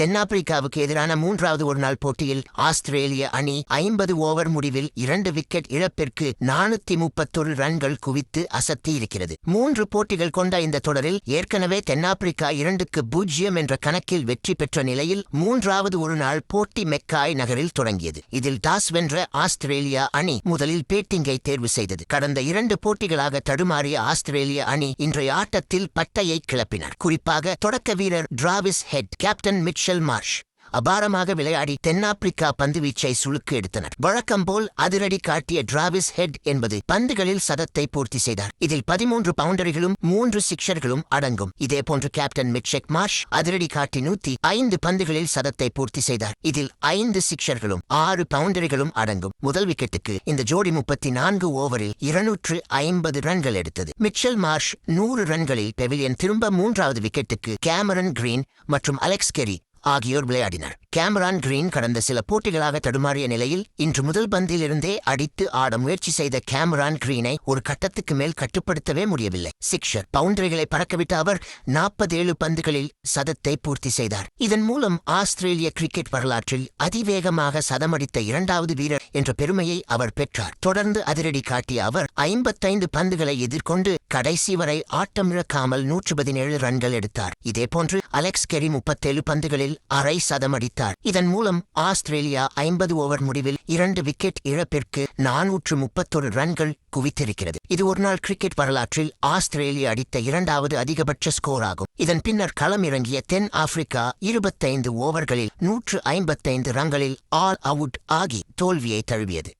தென்னாப்பிரிக்காவுக்கு எதிரான மூன்றாவது ஒருநாள் போட்டியில் ஆஸ்திரேலிய அணி ஐம்பது ஓவர் முடிவில் இரண்டு விக்கெட் இழப்பிற்கு நானூத்தி முப்பத்தொரு ரன்கள் குவித்து அசத்தி இருக்கிறது மூன்று போட்டிகள் கொண்ட இந்த தொடரில் ஏற்கனவே தென்னாப்பிரிக்கா இரண்டுக்கு பூஜ்ஜியம் என்ற கணக்கில் வெற்றி பெற்ற நிலையில் மூன்றாவது ஒருநாள் போட்டி மெக்காய் நகரில் தொடங்கியது. இதில் டாஸ் வென்ற ஆஸ்திரேலியா அணி முதலில் பேட்டிங்கை தேர்வு செய்தது. கடந்த இரண்டு போட்டிகளாக தடுமாறிய ஆஸ்திரேலிய அணி இன்றைய ஆட்டத்தில் பட்டையை கிளப்பினர். குறிப்பாக தொடக்க வீரர் Travis Head captain Mitchell Marsh அபாரமாக விளையாடி தென்னாப்பிரிக்கா பந்துவீச்சை சுழுக்கு எடுத்தனர். வழக்கம்போல் அதிரடி காட்டிய டிராவிஸ் ஹெட் என்பது பந்துகளில் சதத்தை பூர்த்தி செய்தார். இதில் பதிமூன்று பவுண்டரிகளும் மூன்று சிக்ஷர்களும் அடங்கும். இதேபோன்று கேப்டன் மிட்செக் மார்ஷ் அதிரடி காட்டி நூத்தி ஐந்து பந்துகளில் சதத்தை பூர்த்தி செய்தார். இதில் ஐந்து சிக்ஷர்களும் ஆறு பவுண்டரிகளும் அடங்கும். முதல் விக்கெட்டுக்கு இந்த ஜோடி முப்பத்தி நான்கு ஓவரில் இருநூற்று ஐம்பது ரன்கள் எடுத்தது. மிச்சல் மார்ஷ் நூறு ரன்களில் பெவிலியன் திரும்ப மூன்றாவது விக்கெட்டுக்கு கேமரன் கிரீன் மற்றும் Alex Carey Arguer ble ordinær. Cameron Green கடந்த சில போட்டிகளாக தடுமாறிய நிலையில் இன்று முதல் பந்திலிருந்தே அடித்து ஆட முயற்சி செய்த கேமரான் கிரீனை ஒரு கட்டத்துக்கு மேல் கட்டுப்படுத்தவே முடியவில்லை. சிக்ஷர் பவுண்டரிகளை பறக்கவிட்ட அவர் நாற்பதேழு பந்துகளில் சதத்தை பூர்த்தி செய்தார். இதன் மூலம் ஆஸ்திரேலிய கிரிக்கெட் வரலாற்றில் அதிவேகமாக சதமடித்த இரண்டாவது வீரர் என்ற பெருமையை அவர் பெற்றார். தொடர்ந்து அதிரடி காட்டிய அவர் ஐம்பத்தைந்து பந்துகளை எதிர்கொண்டு கடைசி வரை ஆட்டமிழக்காமல் நூற்று பதினேழு ரன்கள் எடுத்தார். இதேபோன்று அலெக்ஸ் கெரி முப்பத்தேழு பந்துகளில் அரை சதமடித்தார். இதன் மூலம் ஆஸ்திரேலியா ஐம்பது ஓவர் முடிவில் இரண்டு விக்கெட் இழப்பிற்கு நானூற்று முப்பத்தொரு ரன்கள் குவித்திருக்கிறது. இது ஒருநாள் கிரிக்கெட் வரலாற்றில் ஆஸ்திரேலியா அடித்த இரண்டாவது அதிகபட்ச ஸ்கோர் ஆகும். இதன் பின்னர் களமிறங்கிய தென் ஆப்பிரிக்கா இருபத்தைந்து ஓவர்களில் நூற்று ஐம்பத்தைந்து ரன்களில் ஆல் அவுட் ஆகி தோல்வியை தழுவியது.